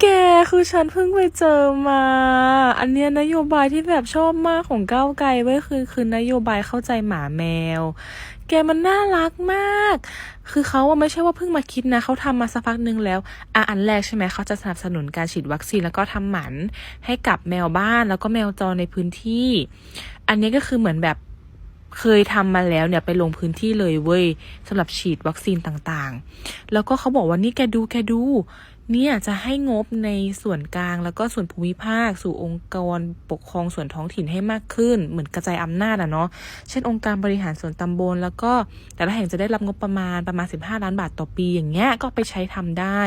แกคือฉันเพิ่งไปเจอมา อันเนี้ยนโยบายที่แบบชอบมากของก้าวไกลเว้ยคือคือนโยบายเข้าใจหมาแมว แกมันน่ารักมาก คือเขาอะไม่ใช่ว่าเพิ่งมาคิดนะเขาทำมาสักพักนึงแล้วอะอันแรกใช่ไหมเขาจะสนับสนุนการฉีดวัคซีนแล้วก็ทำหมันให้กับแมวบ้านแล้วก็แมวจรในพื้นที่ อันนี้ก็คือเหมือนแบบเคยทำมาแล้วเนี่ยไปลงพื้นที่เลยเว้ยสำหรับฉีดวัคซีนต่างๆ แล้วก็เขาบอกว่านี่แกดูแกดู เนี่ยจะให้งบในส่วนกลางแล้วก็ส่วนภูมิภาค สู่องค์กรปกครองส่วนท้องถิ่นให้มากขึ้น เหมือนกระจายอำนาจอะเนาะเช่นองค์การบริหารส่วนตำบล แล้วก็แต่ละแห่งจะได้รับงบประมาณประมาณ 15 ล้านบาทต่อปี อย่างเงี้ยก็ไปใช้ทำได้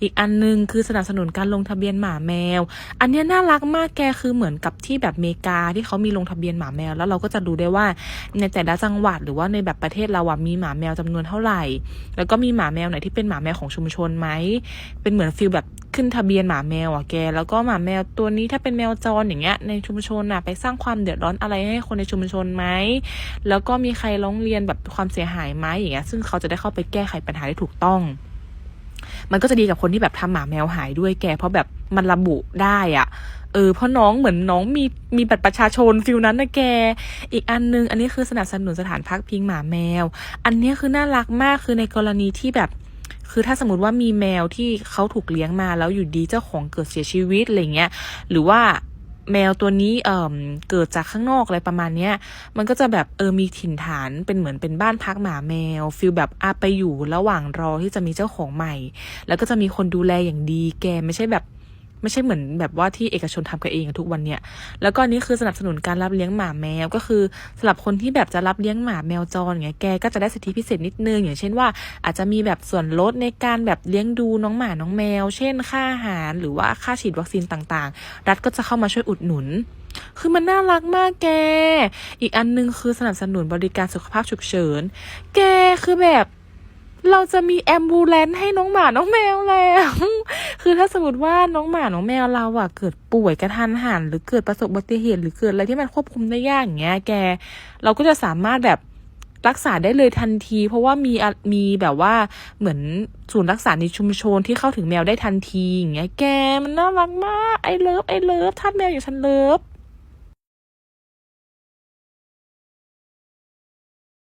อีกอันนึงคือสนับสนุนการลงทะเบียนหมาแมว อันเนี้ยน่ารักมากแกคือเหมือนกับที่แบบเมกาที่เขามีลงทะเบียนหมาแมว แล้วเราก็จะดูได้ว่าในแต่ละจังหวัดหรือว่าในแบบประเทศเราอะมีหมาแมวจำนวนเท่าไหร่ แล้วก็มีหมาแมวไหนที่เป็นหมาแมวของชุมชนไหมเป็นเหมือนฟิลแบบขึ้นทะเบียนหมาแมวอะแก แล้วก็หมาแมวตัวนี้ถ้าเป็นแมวจรอย่างเงี้ย ในชุมชนอะไปสร้างความเดือดร้อนอะไรให้คนในชุมชนไหมแล้วก็มีใครร้องเรียนแบบความเสียหายไหมอย่างเงี้ยซึ่งเขาจะได้เข้าไปแก้ไขปัญหาได้ถูกต้อง มันก็จะดีกับคนที่แบบทำหมาแมวหายด้วยแก เพราะแบบมันระบุได้อะเออเพราะน้องเหมือนน้องมีมีบัตรประชาชนฟิลนั้นนะแก อีกอันนึง อันนี้คือสนับสนุนสถานพักพิงหมาแมว อันนี้คือน่ารักมากคือในกรณีที่แบบ คือถ้าสมมติว่ามีแมวที่เขาถูกเลี้ยงมาแล้วอยู่ดีเจ้าของเกิดเสียชีวิตอะไรเงี้ยหรือว่าแมวตัวนี้เอ่มเกิดจากข้างนอกอะไรประมาณเนี้ย มันก็จะแบบเออมีถิ่นฐานเป็นเหมือนเป็นบ้านพักหมาแมวฟิลแบบอาไปอยู่ระหว่างรอที่จะมีเจ้าของใหม่ แล้วก็จะมีคนดูแลอย่างดีแกไม่ใช่แบบ ไม่ใช่เหมือนแบบว่าที่เอกชนทำกันเองทุกวันเนี่ย แล้วก็นนี้คือสนับสนุนการรับเลี้ยงหมาแมวก็คือสำหรับคนที่แบบจะรับเลี้ยงหมาแมวจรอย่างเงี้ยแกก็จะได้สิทธิพิเศษนิดนึง อย่างเช่นว่า อาจจะมีแบบส่วนลดในการแบบเลี้ยงดูน้องหมาน้องแมว เช่น ค่าอาหารหรือว่าค่าฉีดวัคซีนต่างๆ รัฐก็จะเข้ามาช่วยอุดหนุนคือมันน่ารักมากแก อีกอันนึงคือสนับสนุนบริการสุขภาพฉุกเฉิน แกคือแบบ เราจะมีแอมบูเลนให้น้องหมาน้องแมวแล้ว คือถ้าสมมติว่าน้องหมาน้องแมวเราอะเกิดป่วยกระทันหันหรือเกิดประสบอุบัติเหตุ หรือเกิดอะไรที่มันควบคุมได้ยากอย่างเงี้ย แก เราก็จะสามารถแบบรักษาได้เลยทันที เพราะว่ามีมีแบบว่าเหมือนศูนย์รักษาในชุมชนที่เข้าถึงแมวได้ทันทีอย่างเงี้ยแกมันน่ารักมากไอเลิฟไอเลิฟทาสแมวอย่างฉันเลิฟ